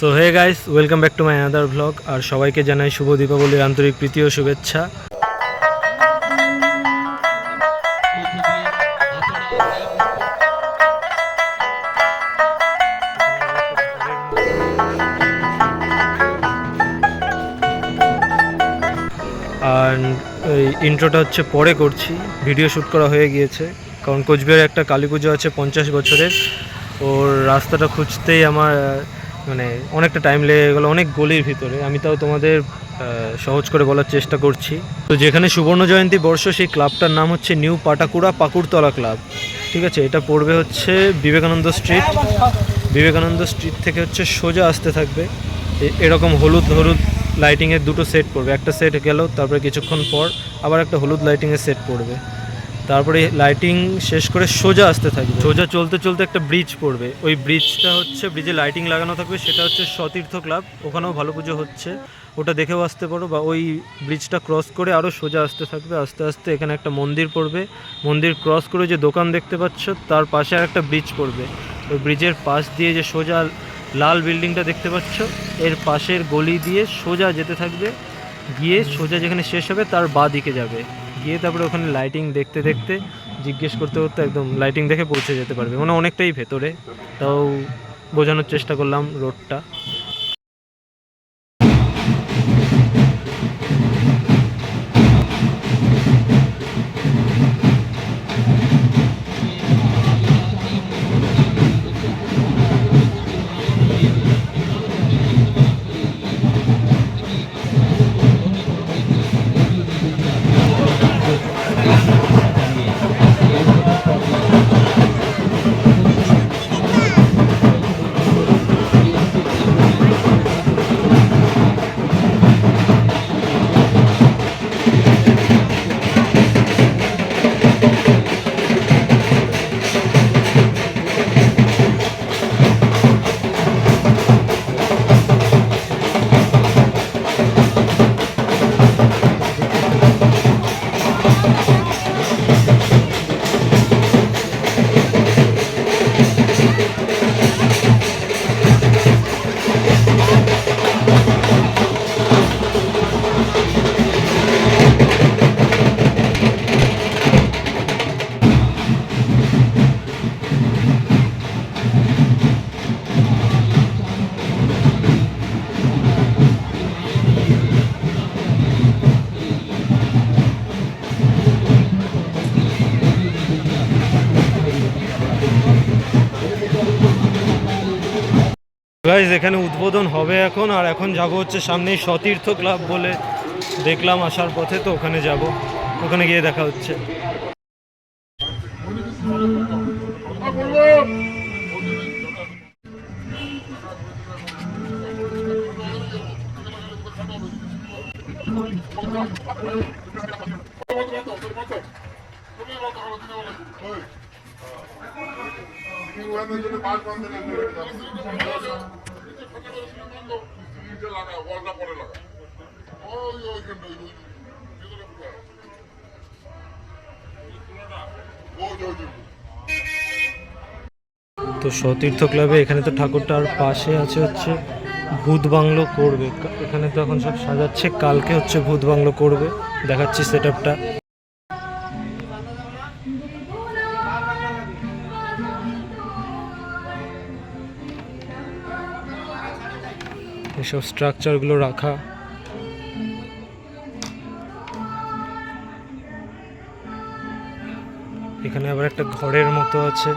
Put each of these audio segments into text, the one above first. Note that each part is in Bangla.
So hey guys welcome back to my another blog আর সবাইকে জানাই শুভ দীপাবলির আন্তরিক প্রীতি ও শুভেচ্ছা। আর এই ইন্ট্রোটা হচ্ছে পরে করছি। ভিডিও শ্যুট করা হয়ে গিয়েছে। কারণ কোচবিহারে একটা কালী পুজো আছে পঞ্চাশ বছরের। ওর রাস্তাটা খুঁজতেই আমার মানে অনেকটা টাইম লেগে গেলো, অনেক গলির ভিতরে। আমি তাও তোমাদের সহজ করে বলার চেষ্টা করছি। তো যেখানে সুবর্ণ জয়ন্তী বর্ষ, সেই ক্লাবটার নাম হচ্ছে নিউ পাটাকুড়া পাকুড়তলা ক্লাব। ঠিক আছে? এটা পড়বে হচ্ছে বিবেকানন্দ স্ট্রিট। বিবেকানন্দ স্ট্রিট থেকে হচ্ছে সোজা আসতে থাকবে। এরকম হলুদ হলুদ লাইটিংয়ের দুটো সেট পড়বে। একটা সেট গেল, তারপরে কিছুক্ষণ পর আবার একটা হলুদ লাইটিংয়ের সেট পড়বে। তারপরে লাইটিং শেষ করে সোজা আসতে থাকবে। সোজা চলতে চলতে একটা ব্রিজ পড়বে। ওই ব্রিজটা হচ্ছে ব্রিজে লাইটিং লাগানো থাকবে, সেটা হচ্ছে সতীর্থ ক্লাব ওখানেও ভালো পুজো হচ্ছে। ওটা দেখেও আসতে পারো বা ওই ব্রিজটা ক্রস করে আরও সোজা আসতে থাকবে। আস্তে আস্তে এখানে একটা মন্দির পড়বে। মন্দির ক্রস করে যে দোকান দেখতে পাচ্ছ, তার পাশে আর একটা ব্রিজ পড়বে। ওই ব্রিজের পাশ দিয়ে যে সোজা লাল বিল্ডিংটা দেখতে পাচ্ছ, এর পাশের গলি দিয়ে সোজা যেতে থাকবে। গিয়ে সোজা যেখানে শেষ হবে, তার বাঁ দিকে যাবে। গিয়ে তারপরে ওখানে লাইটিং দেখতে দেখতে জিজ্ঞেস করতে করতে একদম লাইটিং দেখে পৌঁছে যেতে পারবে। মানে অনেকটাই ভেতরে। তাও বোঝানোর চেষ্টা করলাম রোডটা গাইজ এখানে উদ্বোধন হবে এখন আর এখন যাব হচ্ছে সামনেই সতীর্থ ক্লাব বলে দেখলাম আসার পথে তো ওখানে যাব ওখানে গিয়ে দেখা হচ্ছে তো সতীর্থ ক্লাবে এখানে তো ঠাকুরটার পাশে আছে হচ্ছে ভূত বাংলো করবে। এখানে তো এখন সব সাজাচ্ছে, কালকে হচ্ছে ভূত বাংলো করবে। দেখাচ্ছি সেট এসব স্ট্রাকচারগুলো রাখা। এখানে আবার একটা ঘরের মতো আছে।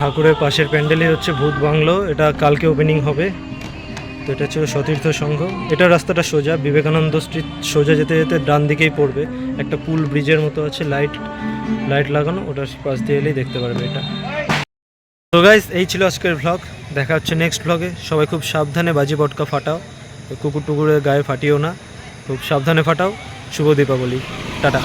ঠাকুরের পাশের প্যান্ডেলই হচ্ছে ভূত বাংলো। এটা কালকে ওপেনিং হবে। তো এটা হচ্ছে সতীর্থ সংঘ। এটা রাস্তাটা সোজা, বিবেকানন্দ স্ট্রিট সোজা যেতে যেতে ডান দিকেই পড়বে। একটা পুল ব্রিজের মতো আছে লাইট লাইট লাগানো, ওটার পাশ দিয়ে এলেই দেখতে পারবে এটা। তো গাইস এই ছিল আজকের ভ্লগ দেখা হচ্ছে নেক্সট ভ্লগে সবাই খুব সাবধানে বাজি পটকা ফাটাও। কুকুর টুকুরের গায়ে ফাটিও না। খুব সাবধানে ফাটাও। শুভ দীপাবলি। টাটা।